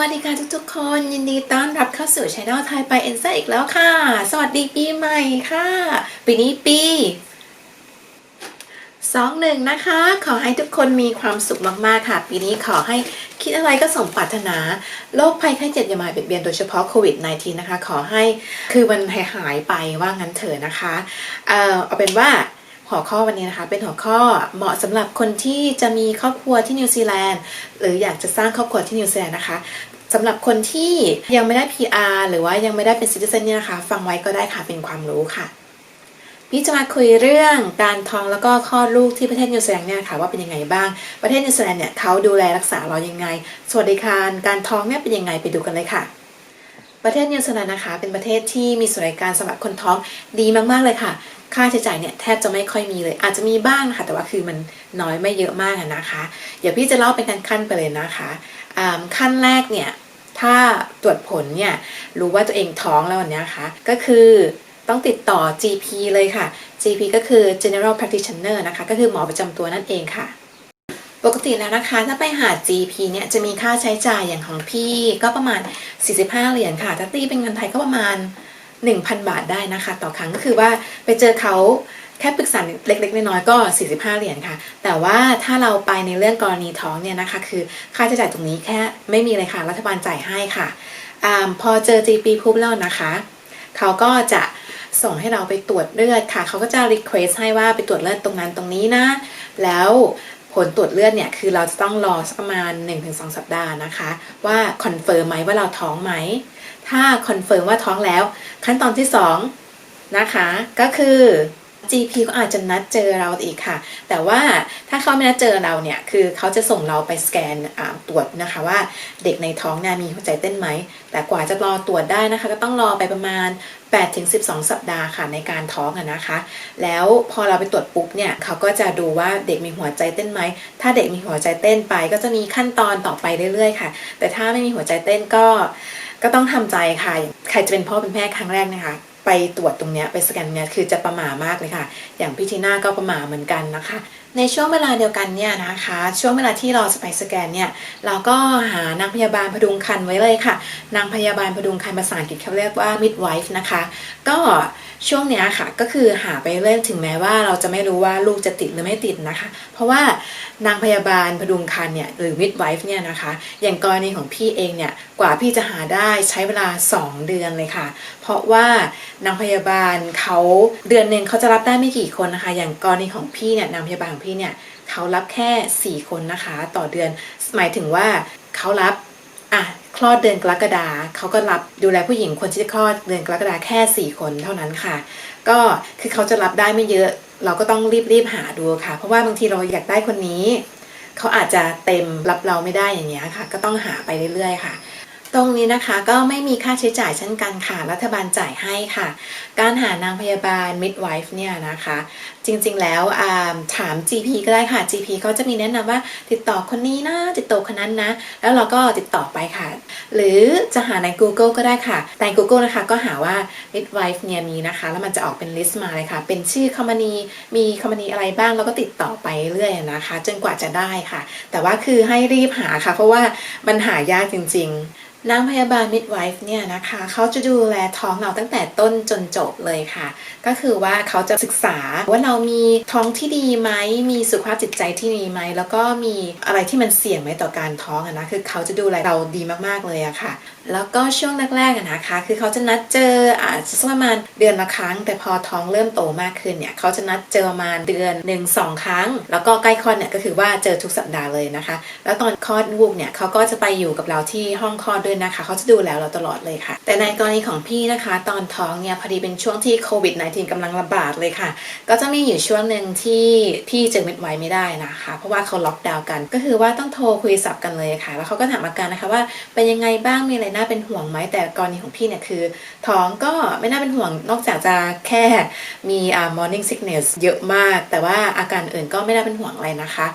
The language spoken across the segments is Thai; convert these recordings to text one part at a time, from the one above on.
วัสดีค่ะทุกๆ คนยินดีต้อนรับเข้าสู่ช anel ไทยไปเอ็นซ่าอีกแล้วค่ะ สวัสดีปีใหม่ค่ะ ปีนี้ปีสองหนึ่งนะคะ ขอให้ทุกคนมีความสุขมากๆค่ะ ปีนี้ขอให้คิดอะไรก็สมปรารถนาโรคภัยไข้เจ็บอย่ามาเบียดเบียนโดยเฉพาะโควิด -19 นะคะ ขอให้คือมันหายหายไปว่างั้นเถอะนะคะ เออเอาเป็นว่า หัวข้อวันนี้นะคะ เป็นหัวข้อเหมาะสำหรับคนที่จะมีครอบครัวที่นิวซีแลนด์หรืออยากจะสร้างครอบครัวที่นิวซีแลนด์นะคะสำหรับคนที่ยังไม่ได้ PR หรือว่ายังไม่ได้เป็นซิติเซนเนี่ยนะคะ ฟังไว้ก็ได้ค่ะเป็นความรู้ค่ะพี่จะมาคุยเรื่องการท้องแล้วก็คลอดลูกที่ประเทศนิวซีแลนด์เนี่ยค่ะว่าเป็นยังไงบ้างประเทศนิวซีแลนด์เนี่ยเขาดูแลรักษาเรายังไง สวัสดิการการท้องเนี่ยเป็นยังไงไปดูกันเลยค่ะ ประเทศนิวซีแลนด์นะคะ เป็นประเทศที่มีสวัสดิการสำหรับคนท้องดีมากๆเลยค่ะ ค่าใช้จ่ายเนี่ยแทบจะไม่ค่อยมีเลย อาจจะมีบ้างนะคะแต่ว่าคือมันน้อยไม่เยอะมากนะคะ เดี๋ยวพี่จะเล่าเป็นขั้นๆไปเลยนะคะขั้นแรกเนี่ยถ้าตรวจผลเนี่ยรู้ว่าตัวเองท้องแล้วอันเนี้ยค่ะก็คือต้องติดต่อ GP เลยค่ะ GP ก็คือ General Practitioner นะคะ ก็คือหมอประจำตัวนั่นเองค่ะ ปกติแล้วนะคะ ถ้าไปหา GP เนี่ยจะมีค่าใช้จ่ายอย่างของพี่ก็ประมาณ 45 เหรียญค่ะ ถ้าตีเป็นเงินไทยก็ประมาณ 1,000 บาทได้นะคะ ต่อครั้งก็คือว่าไปเจอเขาแค่ปรึกษาเล็กๆน้อยๆก็ 45 เหรียญค่ะ แต่ว่าถ้าเราไปในเรื่องกรณีท้องเนี่ยนะคะ คือค่าใช้จ่ายตรงนี้แค่ไม่มีเลยค่ะ รัฐบาลจ่ายให้ค่ะอพอเจอ GP ปุ๊บแล้วนะคะ เขาก็จะส่งให้เราไปตรวจเลือดค่ะ เขาก็จะ request ให้ว่าไปตรวจเลือดตรงนั้นตรงนี้นะ แล้วผลตรวจเลือดเนี่ย คือเราจะต้องรอสักประมาณ 1-2 สัปดาห์นะคะ ว่าคอนเฟิร์มไหมว่าเราท้องไหม ถ้าคอนเฟิร์มว่าท้องแล้ว ขั้นตอนที่ 2 นะคะ ก็คือ GP ก็อาจจะนัดเจอเราอีกค่ะ แต่ว่าถ้าเขาไม่นัดเจอเราเนี่ย คือเขาจะส่งเราไปสแกนตรวจนะคะว่าเด็กในท้องเนี่ยมีหัวใจเต้นไหม แต่กว่าจะรอตรวจได้นะคะ ก็ต้องรอไปประมาณ 8-12 สัปดาห์ค่ะในการท้องนะคะ แล้วพอเราไปตรวจปุ๊บเนี่ยเขาก็จะดูว่าเด็กมีหัวใจเต้นไหม ถ้าเด็กมีหัวใจเต้นไปก็จะมีขั้นตอนต่อไปเรื่อยๆ ค่ะ แต่ถ้าไม่มีหัวใจเต้นก็ ก็ต้องทำใจค่ะ ใครจะเป็นพ่อเป็นแม่ครั้งแรกนะคะ ไปตรวจตรงเนี้ยไปสแกนเนี้ยคือจะประหม่ามากเลยค่ะ อย่างพี่ทีน่าก็ประหม่าเหมือนกันนะคะ ในช่วงเวลาเดียวกันเนี่ยนะคะ ช่วงเวลาที่เราจะไปสแกนเนี่ย เราก็หานางพยาบาลพดุงครรภ์ไว้เลยค่ะ นางพยาบาลพดุงครรภ์ภาษาอังกฤษเขาเรียกว่า midwife นะคะ ก็ ช่วงเนี้ยค่ะก็คือหาไปเรื่อยถึงแม้ว่าเราจะไม่รู้ว่าลูกจะติดหรือไม่ติดนะคะ เพราะว่านางพยาบาลพดุงครรภ์เนี่ยหรือ midwife เนี่ยนะคะ อย่างกรณีของพี่เองเนี่ยกว่าพี่จะหาได้ใช้เวลา 2 เดือนเลยค่ะ เพราะว่านางพยาบาลเขาเดือนหนึ่งเขาจะรับได้ไม่กี่คนนะคะ อย่างกรณีของพี่เนี่ยนางพยาบาลของพี่เนี่ยเขารับแค่ 4 คนนะคะ ต่อเดือนหมายถึงว่าเขารับอะ คลอดเดือนกรกฎาเขาก็รับดูแลผู้หญิงคนที่จะคลอดเดือนกรกฎาแค่ 4 คนเท่านั้นค่ะ ก็คือเขาจะรับได้ไม่เยอะ เราก็ต้องรีบๆหาดูค่ะ เพราะว่าบางทีเราอยากได้คนนี้ เขาอาจจะเต็มรับเราไม่ได้อย่างเงี้ยค่ะ ก็ต้องหาไปเรื่อยๆค่ะ ตรงนี้นะคะก็ไม่มีค่าใช้จ่ายเช่นกันค่ะ รัฐบาลจ่ายให้ค่ะ การหานางพยาบาล midwife เนี่ยนะคะ จริงๆแล้วอ่าถาม GP ก็ได้ค่ะ GP เขาจะมีแนะนำว่าติดต่อคนนี้นะ ติดต่อคนนั้นนะ แล้วเราก็ติดต่อไปค่ะ หรือจะหาใน Google ก็ได้ค่ะใน Google นะคะก็หาว่า midwife เนี่ยมีนะคะ แล้วมันจะออกเป็นลิสต์มาเลยค่ะ เป็นชื่อคอมมานีมีคอมมานีอะไรบ้างแล้วก็ติดต่อไปเรื่อยๆนะคะ จนกว่าจะได้ค่ะ แต่ว่าคือให้รีบหาค่ะ เพราะว่ามันหายากจริง ๆ นางพยาบาล midwife เนี่ยนะคะเขาจะดูแลท้องเราตั้งแต่ต้นจนจบเลยค่ะ ก็คือว่าเขาจะศึกษาว่าเรามีท้องที่ดีไหมมีสุขภาพจิตใจที่ดีไหมแล้วก็มีอะไรที่มันเสี่ยงไหมต่อการท้องอะนะคือเขาจะดูแลเราดีมากๆเลยอะค่ะ แล้วก็ช่วงแรกๆอะนะคะ คือเขาจะนัดเจออาจจะสักประมาณเดือนละครั้ง แต่พอท้องเริ่มโตมากขึ้นเนี่ยเขาจะนัดเจอประมาณเดือนหนึ่งสองครั้ง แล้วก็ใกล้คลอดเนี่ยก็คือว่าเจอทุกสัปดาห์เลยนะคะ แล้วตอนคลอดลูกเนี่ยเขาก็จะไปอยู่กับเราที่ห้องคลอดด้วยนะคะ เขาจะดูแลเราตลอดเลยค่ะ แต่ในกรณีของพี่นะคะ ตอนท้องเนี่ยพอดีเป็นช่วงที่โควิด -19 กำลังระบาดเลยค่ะ ก็จะมีอยู่ช่วงหนึ่งที่พี่เจอมิดไว้ไม่ได้นะคะ เพราะว่าเขาล็อกดาวน์กัน ก็คือว่าต้องโทรคุยสับกันเลยค่ะ แล้วเขาก็ถามอาการนะคะว่าเป็นยังไงบ้างมีอะไรน่าเป็นห่วงไหมแต่กรณีของพี่เนี่ยคือ ท้องก็ไม่น่าเป็นห่วงนอกจากจะแค่มีอ่า morning sickness เยอะมาก แต่ว่าอาการอื่นก็ไม่น่าเป็นห่วงอะไรนะคะ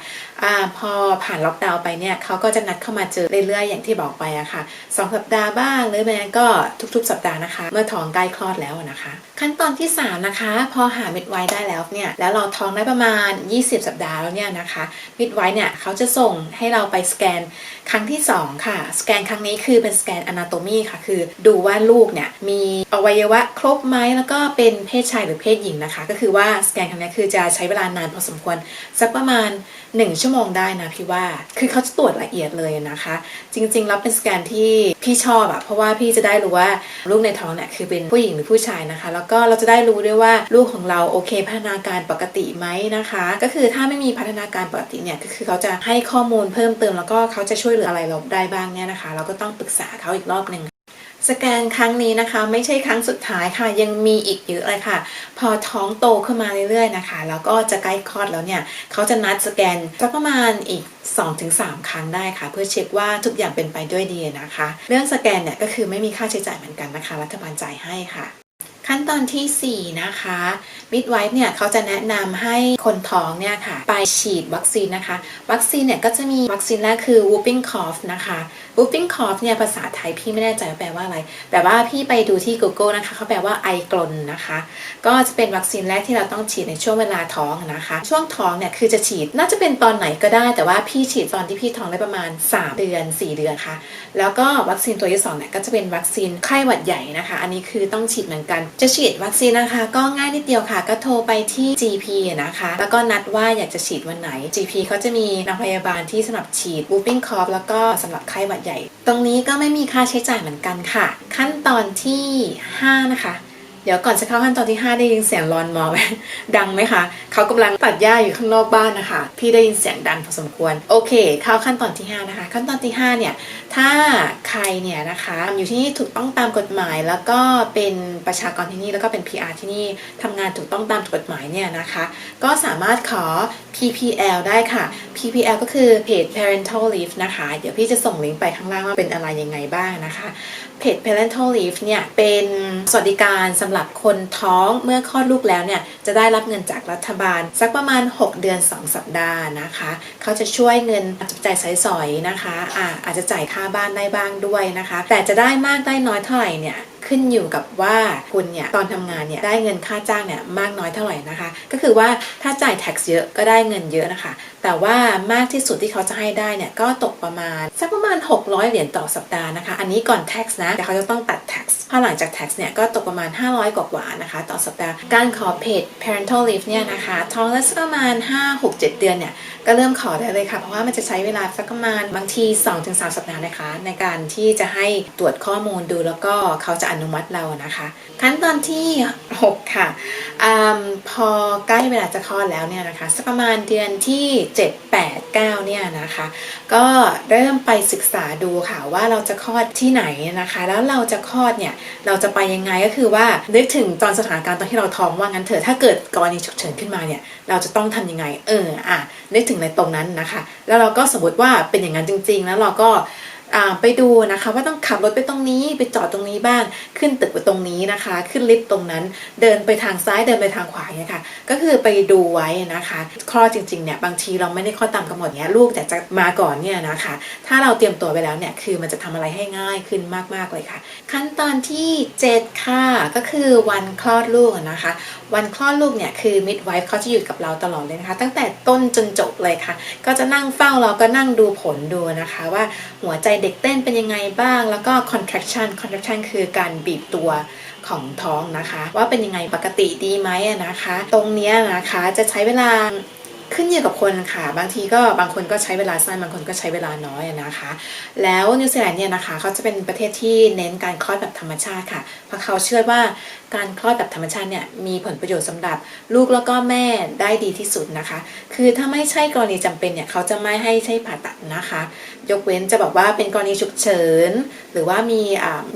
อาพอผ่านล็อกดาวน์ไปเนี่ยเขาก็จะนัดเข้ามาเจอเรื่อยๆอย่างที่บอกไปอะค่ะ2 สัปดาห์บ้างหรือไม่งั้นก็ทุกๆ สัปดาห์นะคะ เมื่อท้องใกล้คลอดแล้วนะคะ ขั้นตอนที่ 3 นะคะ พอหามิดไว้ได้แล้วเนี่ยแล้วเราท้องได้ประมาณ 20 สัปดาห์แล้วเนี่ยนะคะมิดไว้เนี่ยเขาจะส่งให้เราไปสแกนครั้งที่ 2 ค่ะ สแกนครั้งนี้คือเป็นสแกนอนาโตมีค่ะ คือดูว่าลูกเนี่ยมีอวัยวะครบไหมแล้วก็เป็นเพศชายหรือเพศหญิงนะคะ ก็คือว่าสแกนครั้งนี้คือจะใช้เวลานานพอสมควรสักประมาณ 1 ชั่วโมงได้นะพี่ว่า คือเขาจะตรวจละเอียดเลยนะคะ จริงๆแล้วเป็นสแกนที่พี่ชอบอะเพราะว่าพี่จะได้รู้ว่าลูกในท้องเนี่ยคือเป็นผู้หญิงหรือผู้ชายนะคะ แล้วก็เราจะได้รู้ด้วยว่าลูกของเราโอเค พัฒนาการปกติไหมนะคะ ก็คือถ้าไม่มีพัฒนาการปกติเนี่ยก็คือเขาจะให้ข้อมูลเพิ่มเติมแล้วก็เขาจะช่วยเหลืออะไรเราได้บ้างเนี่ยนะคะ เราก็ต้องปรึกษาเขาอีกรอบหนึ่ง สแกนครั้งนี้นะคะไม่ใช่ครั้งสุดท้ายค่ะ ยังมีอีกเยอะเลยค่ะ พอท้องโตขึ้นมาเรื่อยๆนะคะ แล้วก็จะใกล้คลอดแล้วเนี่ยเขาจะนัดสแกนสักประมาณอีก 2-3 ครั้งได้ค่ะ เพื่อเช็คว่าทุกอย่างเป็นไปด้วยดีนะคะ เรื่องสแกนเนี่ยก็คือไม่มีค่าใช้จ่ายเหมือนกันนะคะ รัฐบาลจ่ายให้ค่ะขั้นตอนทีสี่4 นะคะมิดไวฟ์เนี่ยเขาจะแนะนำให้คนท้องเนี่ยค่ะ ไปฉีดวัคซีนนะคะ วัคซีนเนี่ยก็จะมีวัคซีนแรกคือ whooping cough นะคะ whooping cough เนี่ยภาษาไทยพี่ไม่แน่ใจว่าแปลว่าอะไร แต่ว่าพี่ไปดูที่ Google นะคะเขาแปลว่าไอกลนนะคะ ก็จะเป็นวัคซีนแรกที่เราต้องฉีดในช่วงเวลาท้องนะคะ ช่วงท้องเนี่ยคือจะฉีดน่าจะเป็นตอนไหนก็ได้ แต่ว่าพี่ฉีดตอนที่พี่ท้องได้ประมาณ 3 เดือน 4 เดือนค่ะ แล้วก็วัคซีนตัวที่สองเนี่ยก็จะเป็นวัคซีนไข้หวัดใหญ่นะคะ อันนี้คือต้องฉีดเหมือนกัน จะฉีดวัคซีนนะคะก็ง่ายนิดเดียวค่ะ ก็โทรไปที่ GP นะคะ แล้วก็นัดว่าอยากจะฉีดวันไหน GP เขาจะมีนางพยาบาลที่สำหรับฉีด whooping cough แล้วก็สำหรับไข้หวัดใหญ่ตรงนี้ก็ไม่มีค่าใช้จ่ายเหมือนกันค่ะ ขั้นตอนที่ 5 นะคะ ดี๋ยวก่อนจะเข้าขั้นตอนที่ 5 ได้ยินเสียงรอนมอไหมดังไหมคะ เขากำลังตัดหญ้าอยู่ข้างนอกบ้านนะคะ พี่ได้ยินเสียงดังพอสมควร โอเค เข้าขั้นตอนที่ 5 นะคะ ขั้นตอนที่ 5 เนี่ย ถ้าใครเนี่ยนะคะอยู่ที่นี่ถูกต้องตามกฎหมาย แล้วก็เป็นประชากรที่นี่แล้วก็เป็น PR ที่นี่ทำงานถูกต้องตามกฎหมายเนี่ยนะคะ ก็สามารถขอ PPL ได้ค่ะ PPL ก็คือ Paid Parental Leave นะคะ เดี๋ยวพี่จะส่งลิงก์ไปข้างล่างว่าเป็นอะไรยังไงบ้างนะคะ เพจ Parental Leave เนี่ยเป็นสวัสดิการสำหรับคนท้องเมื่อคลอดลูกแล้วเนี่ยจะได้รับเงินจากรัฐบาล สักประมาณ 6 เดือน 2 สัปดาห์นะคะ เขาจะช่วยเงินจับจ่ายใช้สอยนะคะอาอาจจะจ่ายค่าบ้านได้บ้างด้วยนะคะ แต่จะได้มากได้น้อยเท่าไหร่เนี่ยขึ้นอยู่กับว่าคุณเนี่ยตอนทำงานเนี่ยได้เงินค่าจ้างเนี่ยมากน้อยเท่าไหร่นะคะ ก็คือว่าถ้าจ่าย tax เยอะก็ได้เงินเยอะนะคะ แต่ว่ามากที่สุดที่เขาจะให้ได้เนี่ยก็ตกประมาณสักประมาณ 600 เหรียญต่อสัปดาห์นะคะ อันนี้ก่อน tax นะแต่เขาจะต้องตัด tax พอหลังจาก tax เนี่ยก็ตกประมาณ 500 กว่าๆนะคะ ต่อสัปดาห์การขอ paid parental leave เนี่ยนะคะท้องแล้วสักประมาณ 5-6-7 เดือนเนี่ยก็เริ่มขอได้เลยค่ะ เพราะว่ามันจะใช้เวลาสักประมาณบางที 2-3 สัปดาห์นะคะ ในการที่จะให้ตรวจข้อมูลดูแล้วก็เขาจะอนุมัติเรานะคะ ขั้นตอนที่ 6 ค่ะอพอใกล้เวลาจะคลอดแล้วเนี่ยนะคะสักประมาณเดือนที่ 7 8 9 เนี่ยนะคะ ก็เริ่มไปศึกษาดูค่ะว่าเราจะคลอดที่ไหนนะคะ แล้วเราจะคลอดเนี่ยเราจะไปยังไงก็คือว่านึกถึงตอนสถานการณ์ตอนที่เราท้องว่างั้นเถอะถ้าเกิดกรณีฉุกเฉินขึ้นมาเนี่ยเราจะต้องทำยังไง เอออะนึกถึงในตรงนั้นนะคะ แล้วเราก็สมมติว่าเป็นอย่างนั้นจริง ๆ แล้วเราก็ ไปดูนะคะว่าต้องขับรถไปตรงนี้ไปจอดตรงนี้บ้าง ขึ้นตึกไปตรงนี้นะคะ ขึ้นลิฟต์ตรงนั้น เดินไปทางซ้ายเดินไปทางขวาเนี่ยค่ะ ก็คือไปดูไว้นะคะคลอดจริงๆเนี่ยบางทีเราไม่ได้คลอดตามกำหนดเนี่ยลูกแต่จะมาก่อนเนี่ยนะคะ ถ้าเราเตรียมตัวไปแล้วเนี่ยคือมันจะทำอะไรให้ง่ายขึ้นมากๆเลยค่ะ ขั้นตอนที่7ค่ะก็คือวันคลอดลูกนะคะ วันคลอดลูกเนี่ยคือ midwife เขาจะอยู่กับเราตลอดเลยนะคะ ตั้งแต่ต้นจนจบเลยค่ะ ก็จะนั่งเฝ้าเราก็นั่งดูผลดูนะคะ ว่าหัวใจเด็กเต้นเป็นยังไงบ้าง แล้วก็ contraction contraction คือการบีบตัวของท้องนะคะ ว่าเป็นยังไงปกติดีไหมนะคะ ตรงนี้นะคะจะใช้เวลาขึ้นอยู่กับคนค่ะ บางทีก็บางคนก็ใช้เวลาสั้นบางคนก็ใช้เวลาน้อยนะคะ แล้วนิวซีแลนด์เนี่ยนะคะเขาจะเป็นประเทศที่เน้นการคลอดแบบธรรมชาติค่ะ เพราะเขาเชื่อว่าการคลอดแบบธรรมชาติเนี่ยมีผลประโยชน์สำหรับลูกแล้วก็แม่ได้ดีที่สุดนะคะ คือถ้าไม่ใช่กรณีจำเป็นเนี่ยเขาจะไม่ให้ใช้ผ่าตัดนะคะ ยกเว้นจะบอกว่าเป็นกรณีฉุกเฉินหรือว่ามี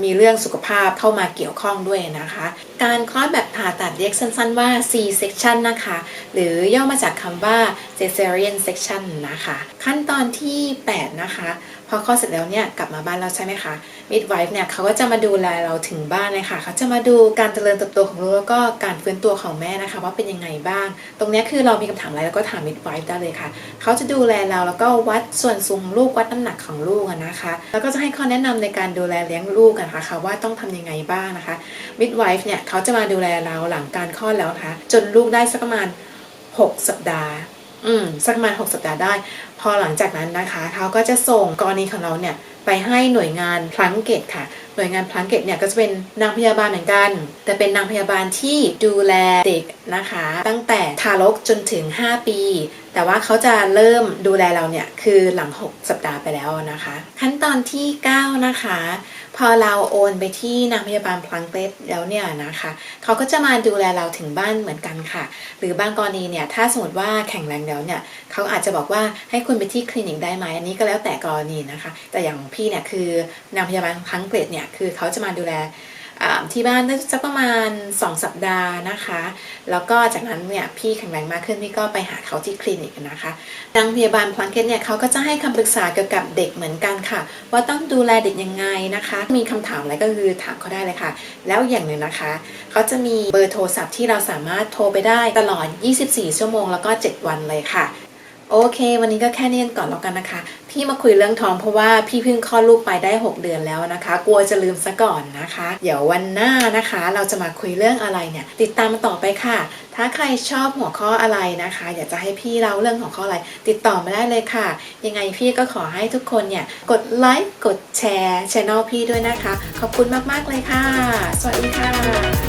มีเรื่องสุขภาพเข้ามาเกี่ยวข้องด้วยนะคะ การคลอดแบบผ่าตัดเรียกสั้นๆว่า C section นะคะ หรือย่อมาจากคำว่า cesarean section นะคะ ขั้นตอนที่ 8 นะคะ ออคลอดเสร็จแล้วเนี่ยกลับมาบ้านเราใช่ไหมคะ midwife เนี่ยเขาก็จะมาดูแลเราถึงบ้านเลยค่ะเขาจะมาดูการเจริญเติบโตของลูกแล้วก็การฟื้นตัวของแม่นะคะ ว่าเป็นยังไงบ้าง ตรงนี้คือเรามีคำถามอะไรแล้วก็ถาม midwife ได้เลยค่ะเขาจะดูแลเราแล้วก็วัดส่วนสูงลูกวัดน้ำหนักของลูกนะคะ แล้วก็จะให้ข้อแนะนำในการดูแลเลี้ยงลูกกันนะคะว่าต้องทำยังไงบ้างนะคะ midwife เนี่ยเขาจะมาดูแลเราหลังการคลอดแล้วนะคะจนลูกได้สักประมาณ 6 สัปดาห์ อืม สักประมาณ 6 สัปดาห์ได้ พอหลังจากนั้นนะคะเขาก็จะส่งกรณีของเราเนี่ยไปให้หน่วยงานพลังเกตค่ะ หน่วยงานพลังเกตเนี่ยก็จะเป็นนางพยาบาลเหมือนกัน แต่เป็นนางพยาบาลที่ดูแลเด็กนะคะ ตั้งแต่ทารกจนถึง 5 ปี แต่ว่าเขาจะเริ่มดูแลเราเนี่ยคือหลัง 6 สัปดาห์ไปแล้วนะคะ ขั้นตอนที่ 9 นะคะ พอเราโอนไปที่นางพยาบาลพลังเล็ดแล้วเนี่ยนะคะเขาก็จะมาดูแลเราถึงบ้านเหมือนกันค่ะ หรือบางกรณีเนี่ยถ้าสมมติว่าแข็งแรงแล้วเนี่ยเขาอาจจะบอกว่าให้คุณไปที่คลินิกได้ไหมอันนี้ก็แล้วแต่กรณีนะคะ แต่อย่างพี่เนี่ยคือนางพยาบาลพลังเล็ดเนี่ยคือเขาจะมาดูแล ที่บ้านได้สักประมาณ 2 สัปดาห์นะคะ แล้วก็จากนั้นเนี่ยพี่แข็งแรงมากขึ้นพี่ก็ไปหาเขาที่คลินิกนะคะนางพยาบาลพลังเกตเนี่ยเขาก็จะให้คำปรึกษาเกี่ยวกับเด็กเหมือนกันค่ะ ว่าต้องดูแลเด็กยังไงนะคะ มีคำถามอะไรก็คือถามเขาได้เลยค่ะ แล้วอย่างหนึ่งนะคะเขาจะมีเบอร์โทรศัพท์ที่เราสามารถโทรไปได้ตลอด 24 ชั่วโมงแล้วก็ 7 วันเลยค่ะ โอเค วันนี้ก็แค่นี้กันก่อนแล้วกันนะคะ พี่มาคุยเรื่องท้องเพราะว่าพี่เพิ่งคลอดลูกไปได้ 6 เดือนแล้วนะคะ กลัวจะลืมซะก่อนนะคะ เดี๋ยววันหน้านะคะ เราจะมาคุยเรื่องอะไรเนี่ย ติดตามมาต่อไปค่ะ ถ้าใครชอบหัวข้ออะไรนะคะ อยากจะให้พี่เล่าเรื่องของข้ออะไร ติดต่อมาได้เลยค่ะ ยังไงพี่ก็ขอให้ทุกคนเนี่ยกดไลค์กดแชร์ช่องพี่ด้วยนะคะ ขอบคุณมากๆเลยค่ะ สวัสดีค่ะ